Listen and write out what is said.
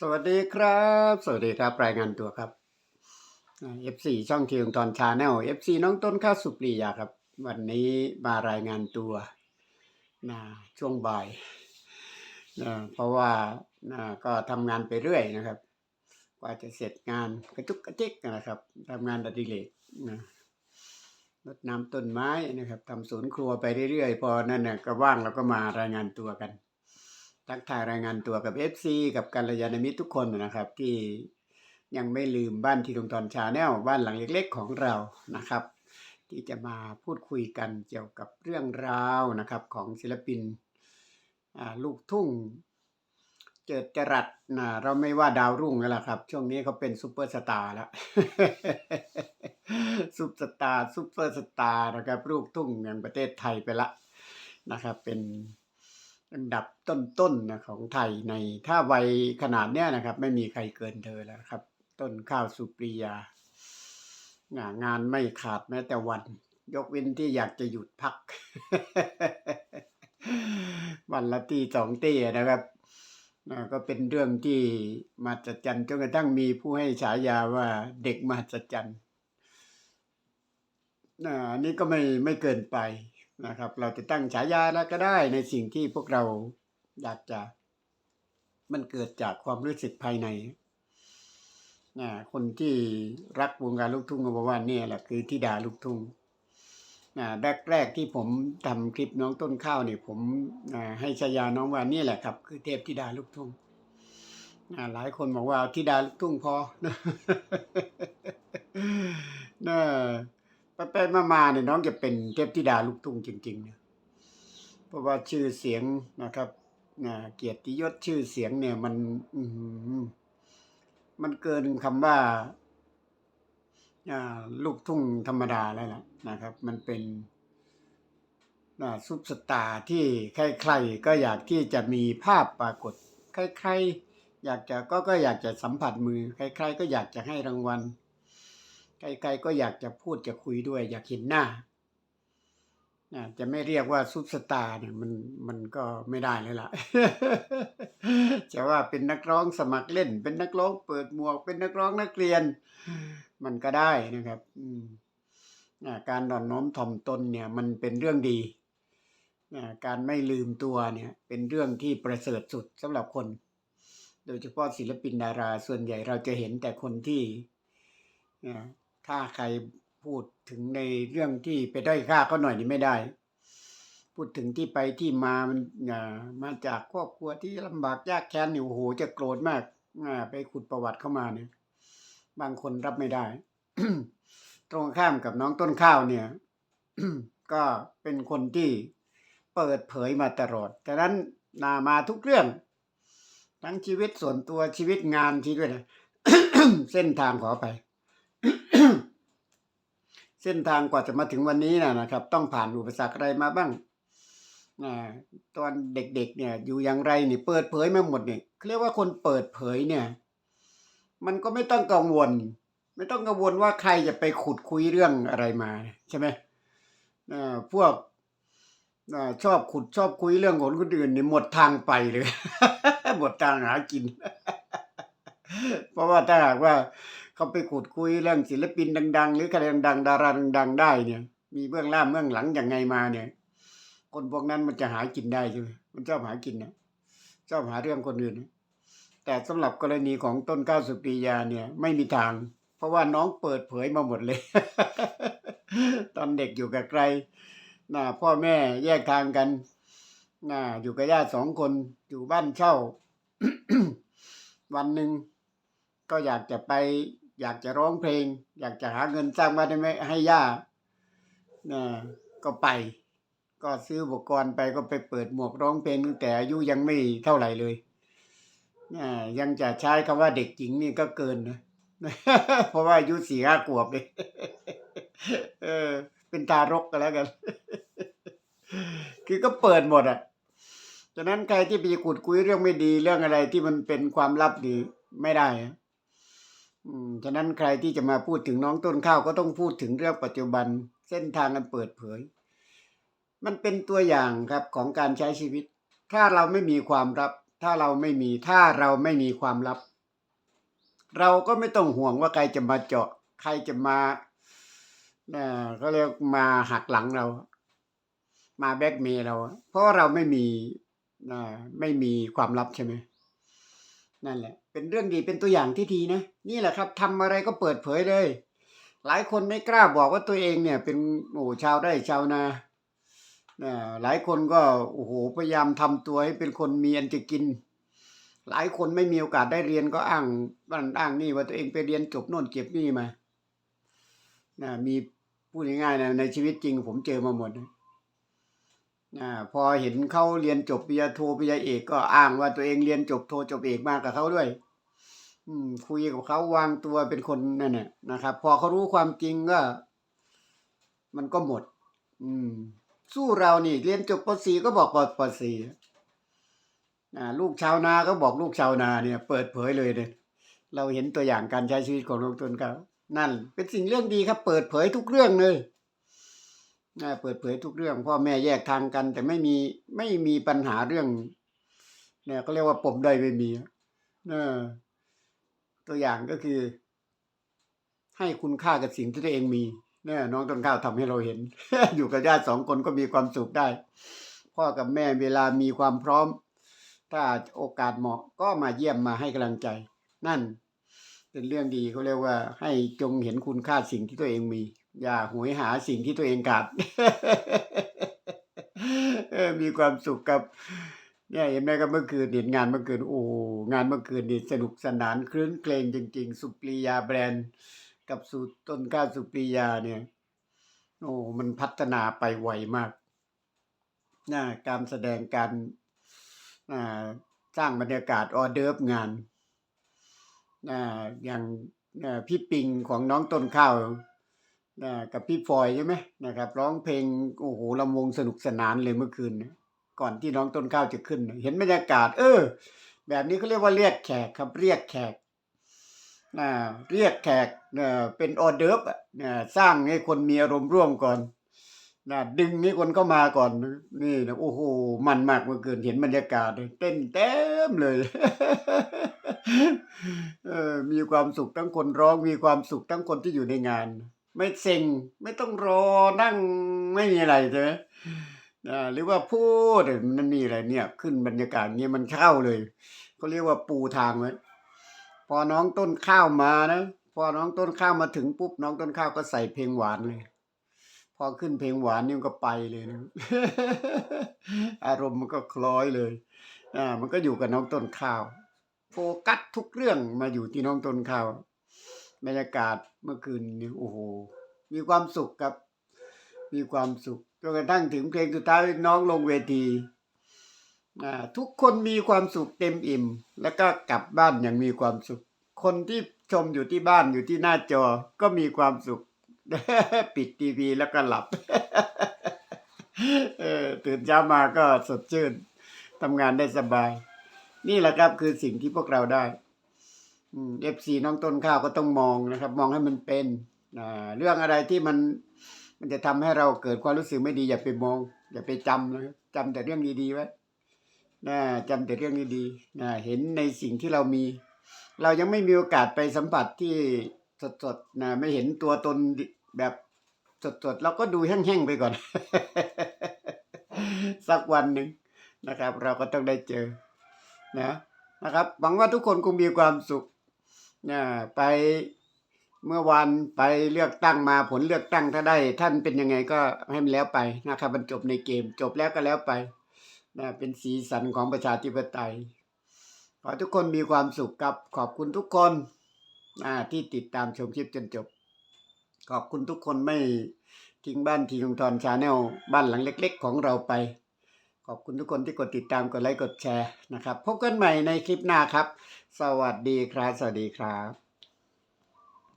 สวัสดีครับ สวัสดีครับ รายงานตัวครับเอฟซีช่องทีมตอนชาแนลเอฟซีน้องต้นข้าสุปรียาครับ วันนี้มารายงานตัวนะช่วงบ่ายนะเพราะว่านะก็ทำงานไปเรื่อยนะครับ กว่าจะเสร็จงานกระจุกกระจิกนะครับทำงานอดิเรกนะรดน้ำต้นไม้นะครับทำสวนครัวไปเรื่อยๆ พอนั่นนะก็ว่างเราก็มารายงานตัวกัน ทักทายรายงานตัวกับ FC กับกัลยาณมิตรทุกคนนะครับ ที่ยังไม่ลืมบ้านที่ตรงตอนชาแนลบ้านหลังเล็กๆของเรานะครับ ที่จะมาพูดคุยกันเกี่ยวกับเรื่องราวนะครับของศิลปินลูกทุ่ง เจิดจรัสนะเราไม่ว่าดาวรุ่งแล้วล่ะครับ ช่วงนี้เขาเป็นซูเปอร์สตาร์แล้วซุปสตาร์ซูเปอร์สตาร์นะครับลูกทุ่งแห่งประเทศไทยไปละนะครับเป็น อันดับต้นๆนะของไทยในถ้าวัยขนาดเนี้ยนะครับ ไม่มีใครเกินเธอแล้วครับ ต้นข้าวสุปรียางานงานไม่ขาดแม้แต่วัน ยกเว้นที่อยากจะหยุดพัก วันละตีสองตีนะครับก็เป็นเรื่องที่มหัศจรรย์จนกระทั่งมีผู้ให้ฉายาว่าเด็กมหัศจรรย์นะอันนี้ก็ไม่ไม่เกินไป นะครับ เราจะตั้งฉายาแล้วก็ได้ในสิ่งที่พวกเราอยากจะมันเกิดจากความรู้สึกภายในนะคนที่รักวงการลูกทุ่งก็บอกว่าเนี่ยแหละคือธิดาลูกทุ่งนะแรกๆที่ผมทำคลิปน้องต้นข้าวเนี่ยผมอ่าให้ฉายาน้องว่านี่แหละครับ คือเทพธิดาลูกทุ่งอ่าหลายคนบอกว่าธิดาลูกทุ่งพอนะ ไปไปมามาเนี่ยน้องจะเป็นเทพธิดาลูกทุ่งจริงๆเนี่ยเพราะว่าชื่อเสียงนะครับนะเกียรติยศชื่อเสียงเนี่ย มัน อืมันเกินคำว่าอ่าลูกทุ่งธรรมดาแล้วล่ะนะครับ มันเป็นอ่าซุปสตาร์ที่ใครๆก็อยากที่จะมีภาพปรากฏ ใครๆอยากจะก็ก็อยากจะสัมผัสมือ ใครๆก็อยากจะให้รางวัล ใครๆก็อยากจะพูดจะคุยด้วย อยากเห็นหน้าอ่าจะไม่เรียกว่าซุปสตาร์เนี่ยมันมันก็ไม่ได้เลยล่ะ จะว่าเป็นนักร้องสมัครเล่น เป็นนักร้องเปิดหมวก เป็นนักร้องนักเรียน มันก็ได้นะครับการดอนน้อมถ่อมตนเนี่ยมันเป็นเรื่องดี การไม่ลืมตัวเนี่ยเป็นเรื่องที่ประเสริฐสุดสำหรับคน โดยเฉพาะศิลปินดาราส่วนใหญ่เราจะเห็นแต่คนที่ ถ้าใครพูดถึงในเรื่องที่ไปด้อยค่าเขาหน่อยนี่ไม่ได้ พูดถึงที่ไปที่มามันมาจากครอบครัวที่ลำบากยากแค้นนี่โอ้โหจะโกรธมากไปขุดประวัติเข้ามาเนี่ย บางคนรับไม่ได้ ตรงข้ามกับน้องต้นข้าวเนี่ยก็เป็นคนที่เปิดเผยมาตลอดฉะนั้นนามาทุกเรื่อง ทั้งชีวิตส่วนตัวชีวิตงานที่ด้วยนะเส้นทางขอไป เส้นทางกว่าจะมาถึงวันนี้นะนะครับ ต้องผ่านอุปสรรคอะไรมาบ้างอตอนเด็กๆ เนี่ย อยู่อย่างไรนี่เปิดเผยมาหมดเนี่ยเรียกว่าคนเปิดเผยเนี่ย มันก็ไม่ต้องกังวล ไม่ต้องกังวลว่าใครจะไปขุดคุยเรื่องอะไรมาใช่ไหมพวกอชอบขุดชอบคุยเรื่องของคนอื่นนี่หมดทางไปเลยหมดทางหากิน เพราะว่าถ้าหากว่า เขาไปขุดคุยเรื่องศิลปินดัง ๆ หรือใครดังๆดาราดังๆได้เนี่ย มีเบื้องล่างเบื้องหลังอย่างไงมาเนี่ย คนพวกนั้นมันจะหากินได้ใช่ไหมมันชอบหากินนะชอบหาเรื่องคนอื่นนะแต่สำหรับกรณีของต้นก้าวสุปรียาเนี่ย ไม่มีทาง เพราะว่าน้องเปิดเผยมาหมดเลย ตอนเด็กอยู่กับใครน่ะพ่อแม่แยกทางกันน่ะอยู่กับญาติสองคนอยู่บ้านเช่า วันหนึ่งก็อยากจะไป อยากจะร้องเพลง อยากจะหาเงินสร้างบ้านให้แม่ให้ย่าน่ะก็ไป ก็ซื้ออุปกรณ์ไปก็ไปเปิดหมวกร้องเพลงตั้งแต่อายุยังไม่เท่าไหร่เลยอ่ายังจะใช้คำว่าเด็กหญิงนี่ก็เกินนะเพราะว่าอายุสี่ห้าขวบเลยเออ เป็นทารกกันแล้วกัน คือก็เปิดหมดอะฉะนั้นใครที่ไปขุดคุยเรื่องไม่ดีเรื่องอะไรที่มันเป็นความลับดีไม่ได้ ฉะนั้นใครที่จะมาพูดถึงน้องต้นข้าวก็ต้องพูดถึงเรื่องปัจจุบันเส้นทางกันเปิดเผย มันเป็นตัวอย่างครับของการใช้ชีวิต ถ้าเราไม่มีความลับ ถ้าเราไม่มีถ้าเราไม่มีความลับ เราก็ไม่ต้องห่วงว่าใครจะมาเจาะ ใครจะมาเอ่อเขาเรียกมาหักหลังเรา มาแบ็กเมย์เรา เพราะเราไม่มีอ่าไม่มีความลับใช่ไหมนั่นแหละ เป็นเรื่องดีเป็นตัวอย่างที่ดีนะ นี่แหละครับทำอะไรก็เปิดเผยเลย หลายคนไม่กล้าบอกว่าตัวเองเนี่ย เป็นโอ้ชาวไร่ชาวนาอ่หลายคนก็โอ้โหพยายามทำตัวให้เป็นคนมีอันจะกิน หลายคนไม่มีโอกาสได้เรียนก็อ้างบ้านอ้างนี่ว่าตัวเองไปเรียนจบโน่นเก็บนี่มานะมีพูดง่ายๆนะในชีวิตจริงผมเจอมาหมดนะอ่พอเห็นเขาเรียนจบปริญญาโทปริญญาเอกก็อ้างว่าตัวเองเรียนจบโทจบเอกมากับเขาด้วย อืม คุยกับเขาวางตัวเป็นคนนั่นแหละนะครับ พอเขารู้ความจริงก็มันก็หมด อืม สู้เรานี่เรียนจบป .4 ก็บอกปป .4 อ่าลูกชาวนาก็บอกลูกชาวนาเนี่ย เปิดเผยเลยเนี่ยเราเห็นตัวอย่างการใช้ชีวิตของลงทุนเขานั่น เป็นสิ่งเรื่องดีครับ เปิดเผยทุกเรื่องเลยอ่าเปิดเผยทุกเรื่อง พ่อแม่แยกทางกัน แต่ไม่มีไม่มีปัญหาเรื่อง เนี่ยเขาเรียกว่าปมด้ไม่มีเออ ตัวอย่างก็คือ ให้คุณค่ากับสิ่งที่ตัวเองมีเนี่ยน้องต้นข้าวทำให้เราเห็น อยู่กับญาติสองคนก็มีความสุขได้ พ่อกับแม่เวลามีความพร้อม ถ้าโอกาสเหมาะก็มาเยี่ยมมาให้กำลังใจ นั่น เป็นเรื่องดีเขาเรียกว่า ให้จงเห็นคุณค่าสิ่งที่ตัวเองมี อย่าหวยหาสิ่งที่ตัวเองขาดมีความสุขกับ เนี่ยเห็นไหมครับเมื่อคืนเห็นงานเมื่อคืนโอ้งานเมื่อคืนนี่สนุกสนานคลื้นเครงจริง ๆ สุปรียาแบรนด์ กับสูตรต้นกล้าสุปรียาเนี่ย โอ้มันพัฒนาไปไวมากนะการแสดงการอ่าสร้างบรรยากาศออเดิร์ฟงานอ่าอย่างอ่าพี่ปิงของน้องต้นข้าวากับพี่ฟอยใช่ไหมนะครับ ร้องเพลงโอ้โหลำวงสนุกสนานเลยเมื่อคืนนะ ก่อนที่น้องต้นข้าวจะขึ้น เห็นบรรยากาศ เออ แบบนี้เขาเรียกว่าเรียกแขกครับ เรียกแขกอ่าเรียกแขกเอ่อเป็นออเดิร์ฟอะอ่าสร้างให้คนมีอารมณ์ร่วมก่อนนะดึงให้คนเข้ามาก่อน นี่นะโอ้โห มันมากเมื่อคืนเห็นบรรยากาศเต้นเต็มเลยเออมีความสุขทั้งคนร้องมีความสุขทั้งคนที่อยู่ในงาน ไม่เซ็งไม่ต้องรอนั่งไม่มีอะไรใช่ไหม หรือว่าพูดมันมีอะไรเนี่ย ขึ้นบรรยากาศเงี้ยมันเข้าเลยเขาเรียกว่าปูทางไว้พอน้องต้นข้าวมานะพอน้องต้นข้าวมาถึงปุ๊บน้องต้นข้าวก็ใส่เพลงหวานเลย พอขึ้นเพลงหวานนี่มันก็ไปเลยนะอารมณ์มันก็คล้อยเลยอ่ามันก็อยู่กับน้องต้นข้าว โฟกัสทุกเรื่องมาอยู่ที่น้องต้นข้าวบรรยากาศเมื่อคืนนี่โอ้โห มีความสุขครับ มีความสุขจนกระทั่งถึงเพลงสุดท้ายน้องลงเวทีทุกคนมีความสุขเต็มอิ่ม แล้วก็กลับบ้านอย่างมีความสุข คนที่ชมอยู่ที่บ้านอยู่ที่หน้าจอก็มีความสุข ปิดทีวีแล้วก็หลับเออตื่นเช้ามาก็สดชื่นทำงานได้สบาย นี่แหละครับคือสิ่งที่พวกเราได้เอฟซีน้องต้นข้าวก็ต้องมองนะครับ มองให้มันเป็นเรื่องอะไรที่มัน มันจะทำให้เราเกิดความรู้สึกไม่ดีอย่าไปมอง อย่าไปจำนะจำแต่เรื่องดีๆไว้นะจำแต่เรื่องดีๆนะเห็นในสิ่งที่เรามี เรายังไม่มีโอกาสไปสัมผัสที่สดๆนะไม่เห็นตัวตนแบบสดๆเราก็ดูแห้งๆไปก่อน สักวันหนึ่งนะครับ เราก็ต้องได้เจอนะนะครับหวังว่าทุกคนคงมีความสุขนะไป เมื่อวานไปเลือกตั้งมาผลเลือกตั้งถ้าได้ ท่านเป็นยังไงก็ให้มันแล้วไปนะครับมันจบในเกมจบแล้วก็แล้วไปนะเป็นสีสันของประชาธิปไตยขอทุกคนมีความสุขกับขอบคุณทุกคนนะที่ติดตามชมคลิปจนจบ ขอบคุณทุกคนไม่ทิ้งบ้านทีงทอนชาแนลบ้านหลังเล็ก ๆ ของเราไป ขอบคุณทุกคนที่กดติดตามกดไลค์กดแชร์นะครับ พบกันใหม่ในคลิปหน้าครับ สวัสดีครับ สวัสดีครับ